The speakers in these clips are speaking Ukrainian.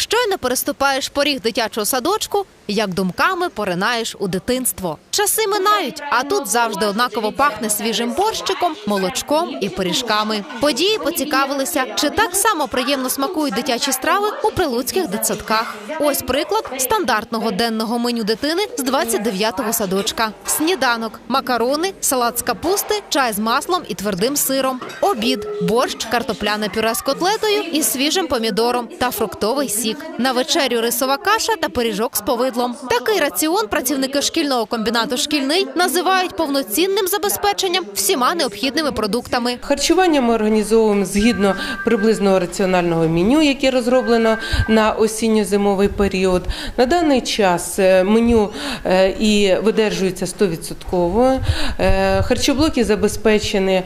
Щойно переступаєш поріг дитячого садочку, як думками поринаєш у дитинство. Часи минають, а тут завжди однаково пахне свіжим борщиком, молочком і пиріжками. Події поцікавилися, чи так само приємно смакують дитячі страви у прилуцьких дитсадках. Ось приклад стандартного денного меню дитини з 29-го садочка: сніданок, макарони, салат з капусти, чай з маслом і твердим сиром, обід, борщ, картопляне пюре з котлетою і свіжим помідором та фруктовий сік. На вечерю рисова каша та пиріжок з повидлом. Такий раціон працівники шкільного комбінату шкільний називають повноцінним забезпеченням всіма необхідними продуктами. Харчування ми організовуємо згідно приблизного раціонального меню, яке розроблено на осінньо-зимовий період. На даний час е, меню е, і видержується 100%. Е, Харчоблоки забезпечені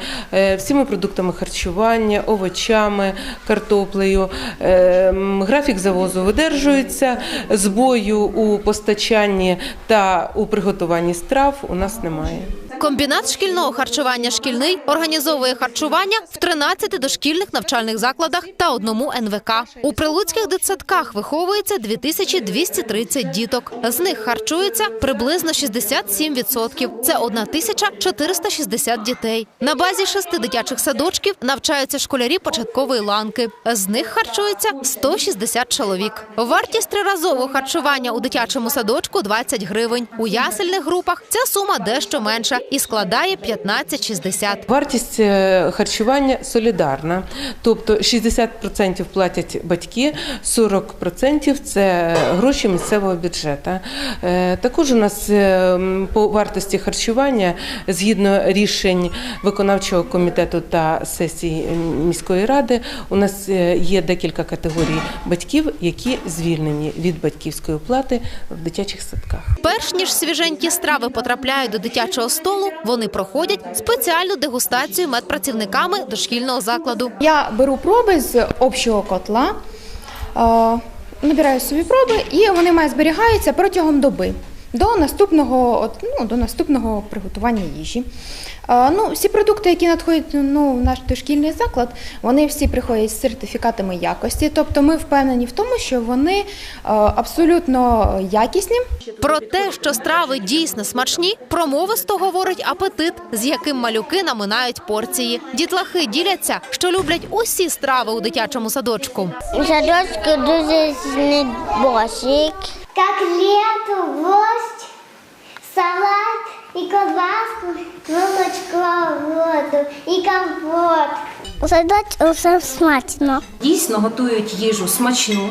всіма продуктами харчування, овочами, картоплею. Е, м, Завозу видержується. Збою у постачанні та у приготуванні страв у нас немає. Комбінат шкільного харчування шкільний організовує харчування в 13 дошкільних навчальних закладах та одному НВК. У прилуцьких дитсадках виховується 2230 діток. З них харчується приблизно 67%. Це 1460 дітей. На базі шести дитячих садочків навчаються школярі початкової ланки. З них харчується 160 чоловік. Вартість триразового харчування у дитячому садочку 20 гривень. У ясельних групах ця сума дещо менша і складає 15,60. Вартість е, харчування солідарна, тобто 60% платять батьки, 40% – це гроші місцевого бюджету. Е, Також у нас е, по вартості харчування, згідно рішень виконавчого комітету та сесії міської ради, у нас є декілька категорій батьків, які звільнені від батьківської плати в дитячих садках. Перш ніж свіженькі страви потрапляють до дитячого столу, вони проходять спеціальну дегустацію медпрацівниками дошкільного закладу. Я беру проби з общого котла, е, набираю собі проби, і вони мають зберігаються протягом доби до наступного, от, ну, до наступного приготування їжі. Е, Ну, всі продукти, які надходять ну, в наш дошкільний заклад, вони всі приходять з сертифікатами якості. Тобто ми впевнені в тому, що вони е, абсолютно якісні. Про те, що страви дійсно смачні, промовисто говорить апетит, з яким малюки наминають порції. Дітлахи діляться, що люблять усі страви у дитячому садочку. У садочку дуже смачний борщик. Котлету, вождь, салат и колбаску, молочко, воду и компот. Садочку все смачно. Дійсно готують їжу смачну,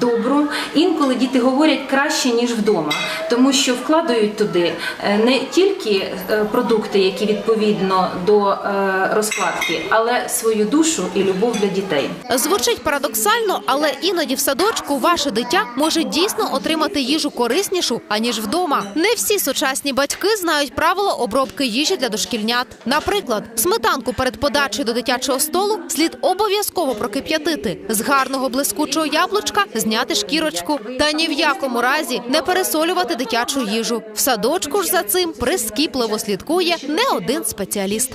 добру. Інколи діти говорять краще ніж вдома, тому що вкладають туди е, не тільки е, продукти, які відповідно до е, розкладки, але свою душу і любов для дітей. Звучить парадоксально, але іноді в садочку ваше дитя може дійсно отримати їжу кориснішу аніж вдома. Не всі сучасні батьки знають правила обробки їжі для дошкільнят. Наприклад, сметанку перед подачею до дитячого столу слід обов'язково прокип'ятити. З гарного блискучого яблучка зняти шкірочку. Та ні в якому разі не пересолювати дитячу їжу. В садочку ж за цим прискіпливо слідкує не один спеціаліст.